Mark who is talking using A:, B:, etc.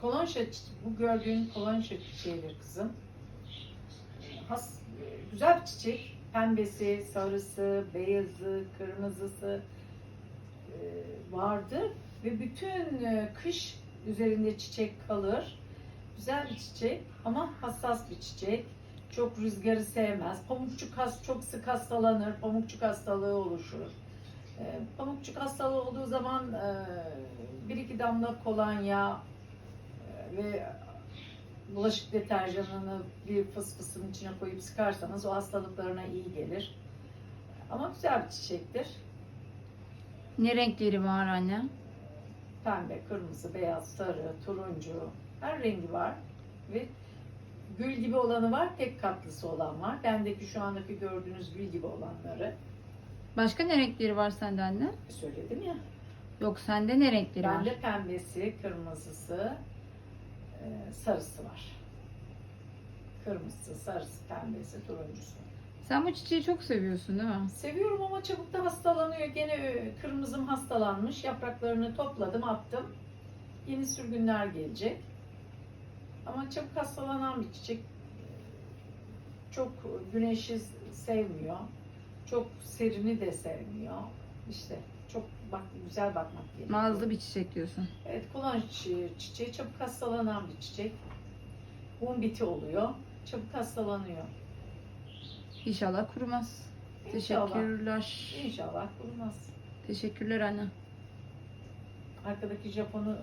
A: Kolonşa, bu gördüğün kolonşa çiçeğidir kızım. Has, güzel bir çiçek. Pembesi, sarısı, beyazı, kırmızısı e, vardır. Ve bütün e, kış üzerinde çiçek kalır. Güzel bir çiçek ama hassas bir çiçek. Çok rüzgarı sevmez. Pamukçuk has çok sık hastalanır. Pamukçuk hastalığı oluşur. E, Pamukçuk hastalığı olduğu zaman bir iki damla kolonya ve bulaşık deterjanını bir fısfısın içine koyup sıkarsanız o hastalıklarına iyi gelir. Ama güzel bir çiçektir.
B: Ne renkleri var anne?
A: Pembe, kırmızı, beyaz, sarı, turuncu her rengi var. Ve gül gibi olanı var, tek katlısı olan var. Bendeki şu andaki gördüğünüz gül gibi olanları
B: Başka ne renkleri var sende anne?
A: söyledim ya.
B: Yok sende ne renkleri var?
A: Bende pembesi, kırmızısı, e, sarısı var. Kırmızısı, sarısı, pembesi, turuncusu.
B: Sen bu çiçeği çok seviyorsun değil mi?
A: Seviyorum ama çabuk da hastalanıyor. Gene e, kırmızım hastalanmış. Yapraklarını topladım, attım. Yeni sürgünler gelecek. Ama çabuk hastalanan bir çiçek. Çok güneşi sevmiyor. Çok serini de sevmiyor. İşte çok bak güzel bakmak gerekiyor.
B: Nazlı bir çiçek diyorsun.
A: Evet, kullanç çi- çiçeği çabuk hastalanan bir çiçek. Un biti oluyor. Çabuk hastalanıyor.
B: İnşallah kurumaz.
A: İnşallah.
B: Teşekkürler.
A: İnşallah kurumaz.
B: Teşekkürler anne.
A: Arkadaki Japon'u